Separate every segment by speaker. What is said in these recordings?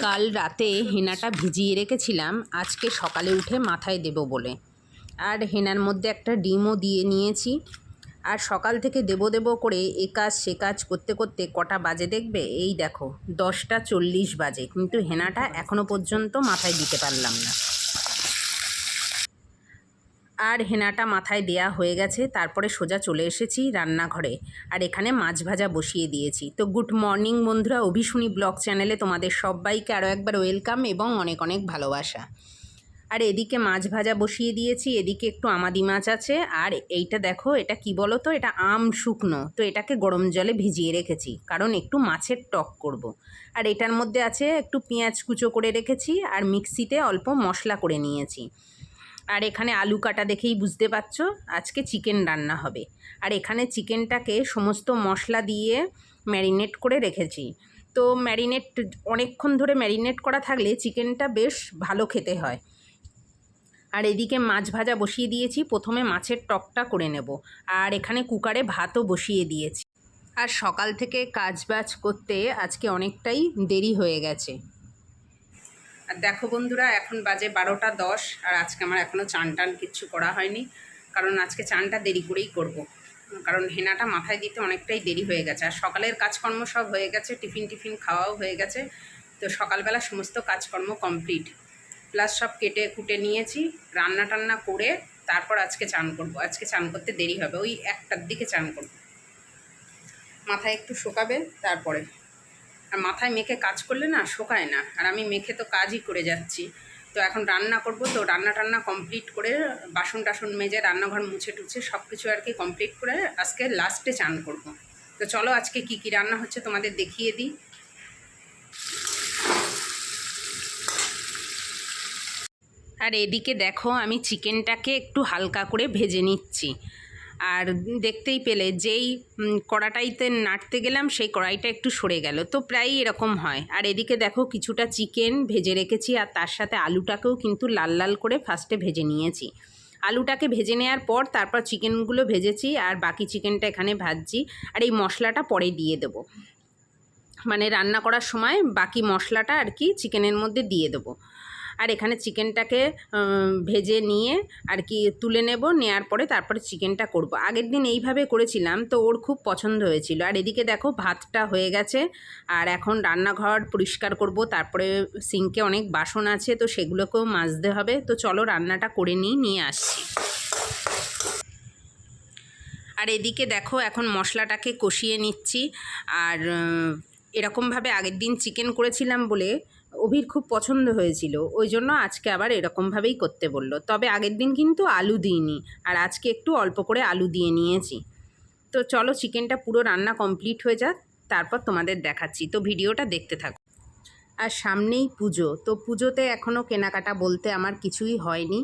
Speaker 1: কাল রাতে হেনাটা ভিজিয়ে রেখেছিলাম, আজকে সকালে উঠে মাথায় দেব বলে। আর হেনার মধ্যে একটা ডিমও দিয়ে নিয়েছি। আর সকাল থেকে দেব দেব করে এ কাজ সে কাজ করতে করতে কটা বাজে দেখবে? এই দেখো, দশটা চল্লিশ বাজে। কিন্তু হেনাটা এখনও পর্যন্ত মাথায় দিতে পারলাম না। আর হেনাটা মাথায় দেয়া হয়ে গেছে, তারপরে সোজা চলে এসেছি রান্নাঘরে। আর এখানে মাছ ভাজা বসিয়ে দিয়েছি। তো গুড মর্নিং বন্ধুরা, অভিশুনি ব্লগ চ্যানেলে তোমাদের সবাইকে আরও একবার ওয়েলকাম এবং অনেক অনেক ভালোবাসা। আর এদিকে মাছ ভাজা বসিয়ে দিয়েছি, এদিকে একটু আমাদি মাছ আছে। আর এইটা দেখো, এটা কি বলো তো? এটা আম শুকনো। তো এটাকে গরম জলে ভিজিয়ে রেখেছি, কারণ একটু মাছের টক করব। আর এটার মধ্যে আছে একটু পেঁয়াজ কুচো করে রেখেছি, আর মিক্সিতে অল্প মশলা করে নিয়েছি। আর এখানে আলু কাটা দেখেই বুঝতে পারছ, আজকে চিকেন রান্না হবে। আর এখানে চিকেনটাকে সমস্ত মশলা দিয়ে ম্যারিনেট করে রেখেছি। তো ম্যারিনেট অনেকক্ষণ ধরে ম্যারিনেট করা থাকলে চিকেনটা বেশ ভালো খেতে হয়। আর এদিকে মাছ ভাজা বসিয়ে দিয়েছি, প্রথমে মাছের টকটা করে নেব। আর এখানে কুকারে ভাতও বসিয়ে দিয়েছি। আর সকাল থেকে কাজ বাজ করতে আজকে অনেকটাই দেরি হয়ে গেছে। আর দেখো বন্ধুরা, এখন বাজে বারোটা দশ আর আজকে আমার এখনও চান টান কিচ্ছু করা হয়নি, কারণ আজকে চানটা দেরি করেই করব। কারণ হেনাটা মাথায় দিতে অনেকটাই দেরি হয়ে গেছে। আর সকালের কাজকর্ম সব হয়ে গেছে, টিফিন টিফিন খাওয়াও হয়ে গেছে, তো সকালবেলা সমস্ত কাজকর্ম কমপ্লিট। প্লাস সব কেটে কুটে নিয়েছি, রান্না টান্না করে তারপর আজকে চান করব। আজকে চান করতে দেরি হবে, ওই একটার দিকে চান করব। মাথায় একটু শোকাবে, তারপরে। আর মাথায় মেখে কাজ করলে না শোকায় না। আর আমি মেখে তো কাজই করে যাচ্ছি। তো এখন রান্না করব, তো রান্না টান্না কমপ্লিট করে বাসন টাসন মেজে রান্নাঘর মুছে টুছে সব কিছু আর কি কমপ্লিট করে আজকে লাস্টে চান করব। তো চলো আজকে কি কি রান্না হচ্ছে তোমাদের দেখিয়ে দিই। আর এদিকে দেখো আমি চিকেনটাকে একটু হালকা করে ভেজে নিচ্ছি। আর দেখতেই পেলে যেই কড়াটাইতে নাড়তে গেলাম, সেই কড়াইটা একটু সরে গেল। তো প্রায়ই এরকম হয়। আর এদিকে দেখো কিছুটা চিকেন ভেজে রেখেছি, আর তার সাথে আলুটাকেও কিন্তু লাল লাল করে ফার্স্টে ভেজে নিয়েছি। আলুটাকে ভেজে নেওয়ার পর তারপর চিকেনগুলো ভেজেছি, আর বাকি চিকেনটা এখানে ভাজছি। আর এই মশলাটা পরে দিয়ে দেবো। মানে রান্না করার সময় বাকি মশলাটা আর কি চিকেনের মধ্যে দিয়ে দেবো। আর এখানে চিকেনটাকে ভেজে নিয়ে আর কি তুলে নেব, নেয়ার পরে তারপরে চিকেনটা করব। আগের দিন এইভাবে করেছিলাম, তো ওর খুব পছন্দ হয়েছিল। আর এদিকে দেখো ভাতটা হয়ে গেছে, আর এখন রান্নাঘর পরিষ্কার করব, তারপরে সিঙ্কে অনেক বাসন আছে, তো সেগুলোকেও মাজতে হবে। তো চলো রান্নাটা করে নিই, নিয়ে আসছি। আর এদিকে দেখো এখন মশলাটাকে কষিয়ে নিচ্ছি, আর এরকমভাবে আগের দিন চিকেন করেছিলাম বলে অভির খুব পছন্দ হয়েছিল, ওই জন্য আজকে আবার এরকমভাবেই করতে বলল। তবে আগের দিন কিন্তু আলু দিইনি, আর আজকে একটু অল্প করে আলু দিয়ে নিয়েছি। তো চলো চিকেনটা পুরো রান্না কমপ্লিট হয়ে যাক, তারপর তোমাদের দেখাচ্ছি। তো ভিডিওটা দেখতে থাকো। আর সামনেই পুজো, তো পুজোতে এখনও কেনাকাটা বলতে আমার কিছুই হয়নি।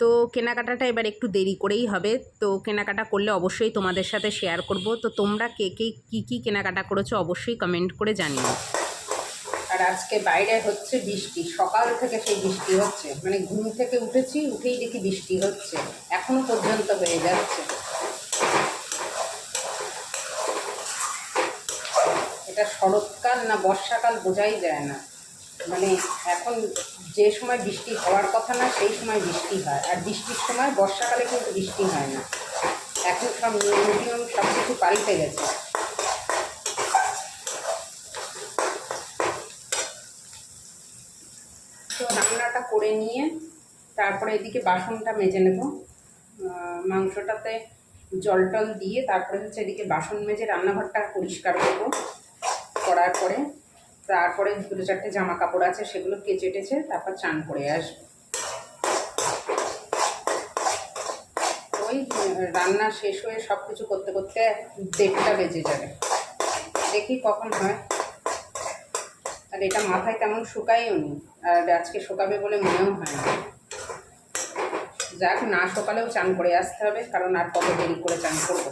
Speaker 1: তো কেনাকাটাটা এবার একটু দেরি করেই হবে, তো কেনাকাটা করলে অবশ্যই তোমাদের সাথে শেয়ার করব। তো তোমরা কে কে, কী কী কেনাকাটা করেছ অবশ্যই কমেন্ট করে জানিও। আর আজকে বাইরে হচ্ছে বৃষ্টি। সকাল থেকে সেই বৃষ্টি হচ্ছে। মানে ঘুম থেকে উঠেছি, উঠেই দেখি বৃষ্টি হচ্ছে। এখনও পর্যন্ত হয়ে যাচ্ছে। এটা শরৎকাল না বর্ষাকাল বোঝাই যায় না। মানে এখন যে সময় বৃষ্টি হওয়ার কথা না, সেই সময় বৃষ্টি হয়। আর বৃষ্টির সময় বর্ষাকালে কিন্তু বৃষ্টি হয় না। এখন সব নিয়ম সব কিছু পাল্টে গেছে। রান্নাটা করে নিয়ে তারপরে এদিকে বাসনটা মেজে নেব। মাংসটাতে জল টল দিয়ে তারপরে হচ্ছে এদিকে বাসন মেজে রান্নাঘরটা পরিষ্কার করব করার পরে। তারপরে দুটো চারটে জামা কাপড় আছে সেগুলো কেচে টেচে তারপর চান করে আসব। ওই রান্না শেষ হয়ে সব কিছু করতে করতে দেড়টা বেজে যাবে। দেখি কখন হয়। আর এটা মাথায় তেমন শুকাইও নি। আর আজকে শুকাবে বলে মনেও হয় না। যাক, না সকালেও চান করে আসতে হবে, কারণ আর কত দেরি করে চান করব।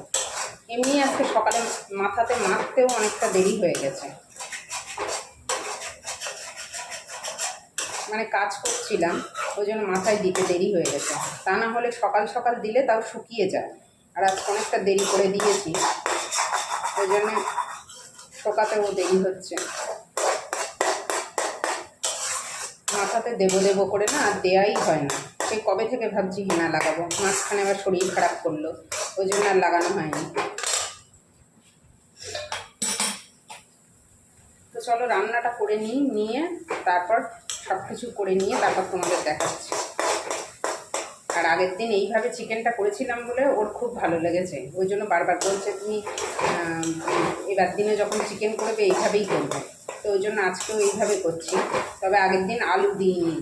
Speaker 1: এমনি আজকে সকালে মাথাতে মাখতেও অনেকটা দেরি হয়ে গেছে। মানে কাজ করছিলাম, ওই জন্য মাথায় দিতে দেরি হয়ে গেছে। তা না হলে সকাল সকাল দিলে তাও শুকিয়ে যায়। আর আজ অনেকটা দেরি করে দিয়েছি। ওই জন্য শোকাতেও দেরি হচ্ছে। মাথাতে দেবো দেবো করে না আর দেয়াই হয় না। সেই কবে থেকে ভাবছি হেনা লাগাবো? মাঝখানে আবার শরীর খারাপ করল। ওই জন্য আর লাগানো হয়নি। তো চলো রান্নাটা করে নিই, নিয়ে তারপর সব কিছু করে নিয়ে তারপর তোমাদের দেখাচ্ছি। আর আগের দিন এইভাবে চিকেনটা করেছিলাম বলে ওর খুব ভালো লেগেছে। ওই জন্য বারবার বলছে তুমি এবার দিনে যখন চিকেন করবে এইভাবেই করবে। তো ওই জন্য আজকেও এইভাবে করছি। তবে আগের দিন আলু দিইনি।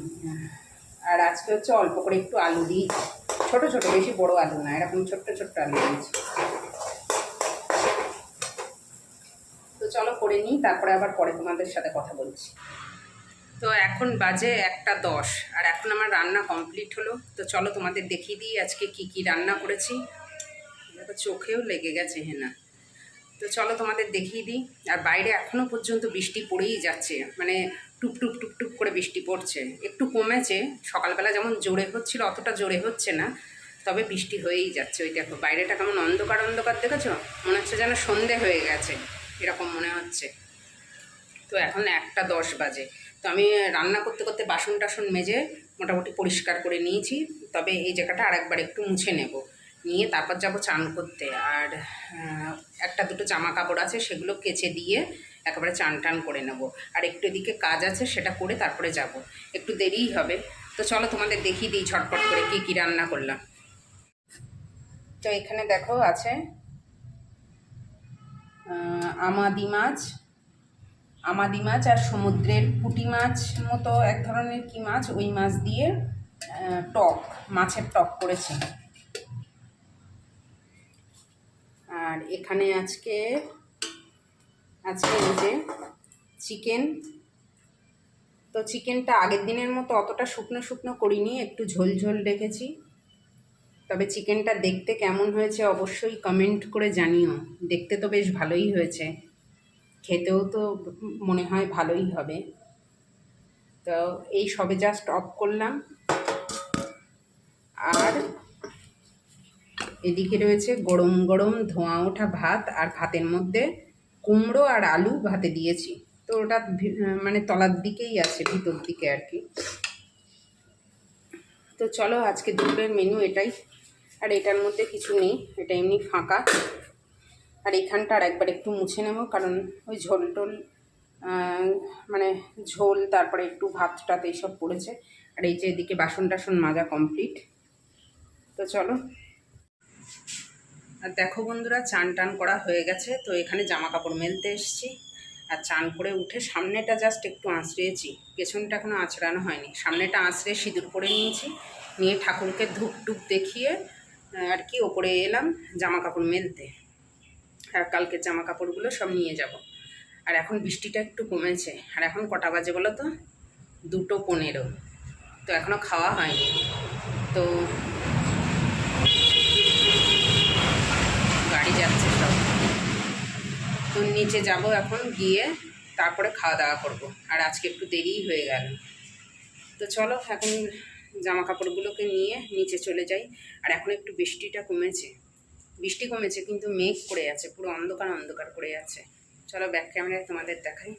Speaker 1: আর আজকে হচ্ছে অল্প করে একটু আলু দিয়েছি ছোটো ছোটো, বেশি বড় আলু না, এরকম ছোট্ট ছোট্ট আলু দিয়েছি। তো চলো করে নিই, তারপরে আবার পরে তোমাদের সাথে কথা বলছি। তো এখন বাজে একটা দশ, আর এখন আমার রান্না কমপ্লিট হলো। তো চলো তোমাদের দেখিয়ে দিই আজকে কি কি রান্না করেছি। চোখেও লেগে গেছে হেনা। তো চলো তোমাদের দেখিয়ে দিই। আর বাইরে এখনও পর্যন্ত বৃষ্টি পড়েই যাচ্ছে। মানে টুপ টুপ টুপ টুপ করে বৃষ্টি পড়ছে। একটু কমেছে। সকালবেলা যেমন জোরে হচ্ছিল, অতটা জোরে হচ্ছে না। তবে বৃষ্টি হয়েই যাচ্ছে। ওই দেখো, বাইরেটা কেমন অন্ধকার অন্ধকার দেখেছ? মনে হচ্ছে যেন সন্ধে হয়ে গেছে। এরকম মনে হচ্ছে। তো এখন একটা দশ বাজে। তো আমি রান্না করতে করতে বাসন টাসন মেজে মোটামুটি পরিষ্কার করে নিয়েছি। তবে এই জায়গাটা আরেকবার একটু মুছে নেব। নিয়ে তারপর যাব চান করতে। আর একটা দুটো জামা কাপড় আছে সেগুলো কেচে দিয়ে একেবারে চান টান করে নেব। আর একটু এদিকে কাজ আছে সেটা করে তারপরে যাব। একটু দেরিই হবে। তো চলো তোমাদের দেখিয়ে দিই ঝটপট করে কী কী রান্না করলাম। তো এখানে দেখো আছে আমাদি মাছ আমাদি মাছ আর সমুদ্রের পুঁটি মাছ মতো এক ধরনের কি মাছ? ওই মাছ দিয়ে টক, মাছের টক করেছি। আর এখানে আজকে আজকে এই যে চিকেন, তো চিকেনটা আগের দিনের মতো অতটা শুকনো শুকনো করিনি, একটু ঝোল ঝোল রেখেছি তবে চিকেনটা দেখতে কেমন হয়েছে অবশ্যই কমেন্ট করে জানিও। দেখতে তো বেশ ভালোই হয়েছে। খেতেও তো মনে হয় ভালোই হবে। তো এই সবে জাস্ট অফ করলাম। আর এদিকে রয়েছে গরম গরম ধোঁয়া ওঠা ভাত আর ভাতের মধ্যে কুমড়ো আর আলু ভাতে দিয়েছি। তো ওটা মানে তলার দিকেই আছে, ভিতর দিকে আর কি। তো চলো আজকে দুপুরের মেনু এটাই। আর এটার মধ্যে কিছু নেই, এটা এমনি ফাঁকা। আর এখানটা আর একবার একটু মুছে নেব, কারণ ওই ঝোল টোল মানে ঝোল, তারপরে একটু ভাত টাত এইসব পড়েছে। আর এই যে এদিকে বাসন টাসন মাজা কমপ্লিট তো চলো। আর দেখো বন্ধুরা, চান টান করা হয়ে গেছে, তো এখানে জামা কাপড় মেলতে এসেছি। আর চান করে উঠে সামনেটা জাস্ট একটু আঁচড়িয়েছি পেছনটা এখনও আঁচড়ানো হয়নি। সামনেটা আঁচড়ে সিঁদুর পরে নিয়েছি, নিয়ে ঠাকুরকে ধূপ টুপ দেখিয়ে আর কি ওপরে এলাম জামা কাপড় মেলতে। আর কালকের জামা কাপড়গুলো সব নিয়ে যাব। আর এখন বৃষ্টিটা একটু কমেছে। আর এখন কটা বাজে বলো তো? দুটো পনেরো। তো এখনও খাওয়া হয়নি। তো গাড়ি যাচ্ছে সব। তো নিচে যাব এখন, গিয়ে তারপরে খাওয়া দাওয়া করব। আর আজকে একটু দেরিই হয়ে গেল। তো চলো, এখন জামা কাপড়গুলোকে নিয়ে নিচে চলে যাই। আর এখন একটু বৃষ্টিটা কমেছে। বৃষ্টি কমেছে, কিন্তু মেঘ করে আছে, পুরো অন্ধকার অন্ধকার করে আছে। চলো ব্যাক ক্যামেরায় তোমাদের দেখাই।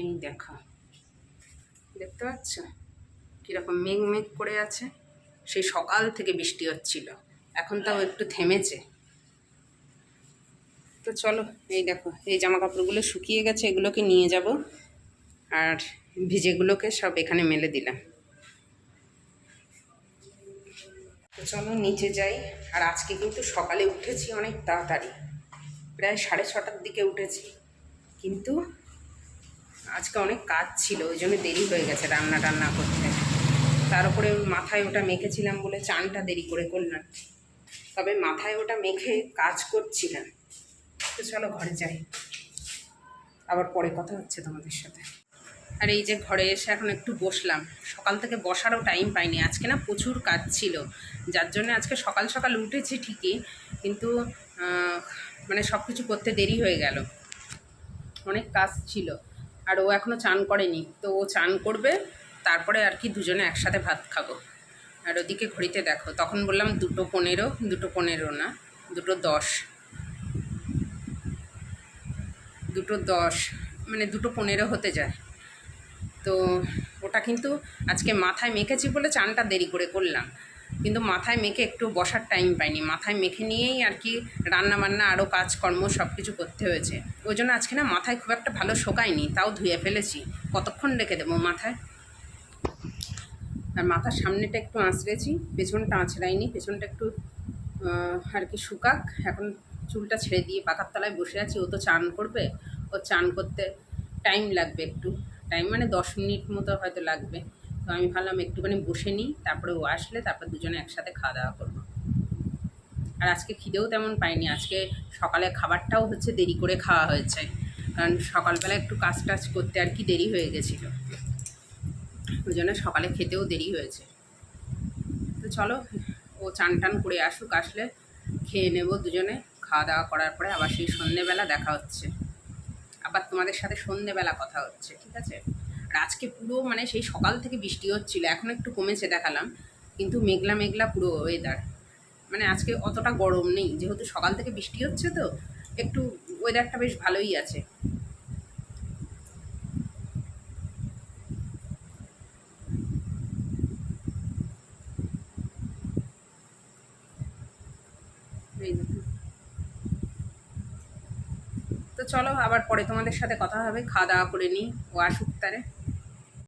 Speaker 1: এই দেখো, দেখতে পাচ্ছ? কীরকম মেঘ মেঘ করে আছে। সেই সকাল থেকে বৃষ্টি হচ্ছিল। এখন তাও একটু থেমেছে। তো চলো, এই দেখো, এই জামা কাপড়গুলো শুকিয়ে গেছে, এগুলোকে নিয়ে যাব। আর ভিজেগুলোকে সব এখানে মেলে দিলাম। তো চলো, নিচে যাই। আর আজকে কিন্তু সকালে উঠেছি অনেক তাড়াতাড়ি। প্রায় সাড়ে ছটার দিকে উঠেছি। কিন্তু আজকে অনেক কাজ ছিল, ওই জন্য দেরি হয়ে গেছে রান্না টান্না করতে। তার উপরে মাথায় ওটা মেখেছিলাম বলে চানটা দেরি করে করলাম। তবে মাথায় ওটা মেখে কাজ করছিলাম। তো চলো ঘরে যাই। আবার পরে কথা হচ্ছে তোমাদের সাথে। আর এই যে ঘরে এসে এখন একটু বসলাম। সকাল থেকে বসারও টাইম পাইনি। আজকে না প্রচুর কাজ ছিল। যার জন্য আজকে সকাল সকাল উঠেছি ঠিকই কিন্তু আহ, মানে সব কিছু করতে দেরি হয়ে গেল। অনেক কাজ ছিল। আর ও এখনও চান করেনি। তো ও চান করবে তারপরে আর কি দুজনে একসাথে ভাত খাব। আর ওদিকে ঘড়িতে দেখো। তখন বললাম, দুটো পনেরো দুটো পনেরো না, দুটো দশ। দুটো দশ মানে দুটো পনেরো হতে যায়। তো ওটা কিন্তু আজকে মাথায় মেখেছি বলে চানটা দেরি করে করলাম। কিন্তু মাথায় মেখে একটু বসার টাইম পাইনি। মাথায় মেখে নিয়েই আর কি রান্না বান্না আরও কাজকর্ম সব কিছু করতে হয়েছে। ওই জন্য আজকে না মাথায় খুব একটা ভালো শোকায়নি, তাও ধুয়ে ফেলেছি। কতক্ষণ রেখে দেবো মাথায়? আর মাথার সামনেটা একটু আঁচড়েছি, পেছনটা আঁচড়াইনি, পেছনটা একটু আর কি শুকাক। এখন চুলটা ছেড়ে দিয়ে পাতার তলায় বসে আছি, ও তো চান করবে, ও চান করতে টাইম লাগবে একটু। টাইম মানে দশ মিনিট মতো হয়তো লাগবে। তো আমি ভাবলাম একটুখানি বসে নিই, তারপরে ও আসলে তারপর দুজনে একসাথে খাওয়া দাওয়া করব। আর আজকে খিদেও তেমন পাইনি, আজকে সকালে খাবারটাও হচ্ছে দেরি করে খাওয়া হয়েছে। কারণ সকালবেলা একটু কাজ টাজ করতে আর কি দেরি হয়ে গেছিল। ওই জন্য সকালে খেতেও দেরি হয়েছে। তো চলো, ও চান টান করে আসুক, আসলে খেয়ে নেব দুজনে। খাওয়া দাওয়া করার পরে আবার সেই সন্ধ্যেবেলা দেখা হচ্ছে। আবার তোমাদের সাথে সন্ধ্যেবেলা কথা হচ্ছে, ঠিক আছে? আর আজকে পুরো মানে সেই সকাল থেকে বৃষ্টি হচ্ছিল, এখন একটু কমেছে দেখালাম। কিন্তু মেঘলা মেঘলা পুরো ওয়েদার মানে আজকে অতটা গরম নেই, যেহেতু সকাল থেকে বৃষ্টি হচ্ছে তো, একটু ওয়েদারটা বেশ ভালোই আছে। চলো আবার পরে তোমাদের সাথে কথা হবে খাওয়া দাওয়া করে নিই ও আসুক তারে